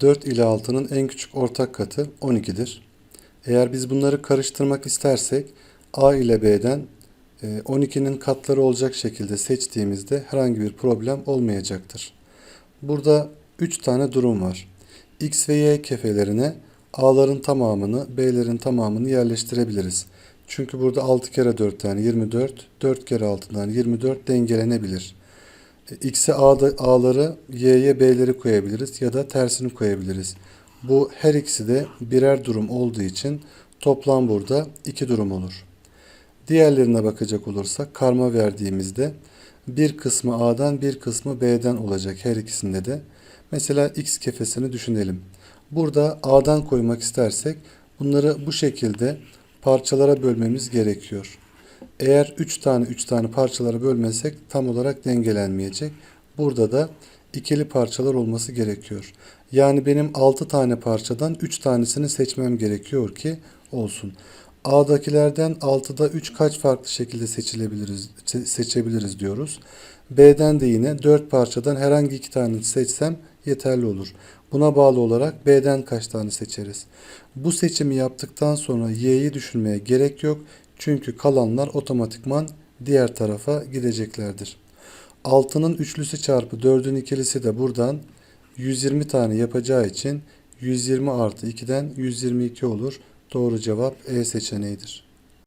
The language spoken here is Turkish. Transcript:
4 ile 6'nın en küçük ortak katı 12'dir. Eğer biz bunları karıştırmak istersek A ile B'den e, 12'nin katları olacak şekilde seçtiğimizde herhangi bir problem olmayacaktır. Burada 3 tane durum var. X ve Y kefelerine A'ların tamamını, B'lerin tamamını yerleştirebiliriz. Çünkü burada 6 kere 4 tane 24, 4 kere 6'dan 24 dengelenebilir. X'e A'ları, Y'ye B'leri koyabiliriz ya da tersini koyabiliriz. Bu her ikisi de birer durum olduğu için toplam burada iki durum olur. Diğerlerine bakacak olursak karma verdiğimizde bir kısmı A'dan bir kısmı B'den olacak her ikisinde de. Mesela X kefesini düşünelim. Burada A'dan koymak istersek bunları bu şekilde parçalara bölmemiz gerekiyor. Eğer 3 tane 3 tane parçalara bölmezsek tam olarak dengelenmeyecek. Burada da ikili parçalar olması gerekiyor. Yani benim 6 tane parçadan 3 tanesini seçmem gerekiyor ki olsun. A'dakilerden 6'da 3 kaç farklı şekilde seçilebiliriz se- seçebiliriz diyoruz. B'den de yine 4 parçadan herhangi iki tane seçsem yeterli olur. Buna bağlı olarak B'den kaç tane seçeriz? Bu seçimi yaptıktan sonra Y'yi düşünmeye gerek yok. Çünkü kalanlar otomatikman diğer tarafa gideceklerdir. 6'nın üçlüsü çarpı 4'ün ikilisi de buradan 120 tane yapacağı için 120 artı 2'den 122 olur. Doğru cevap E seçeneğidir.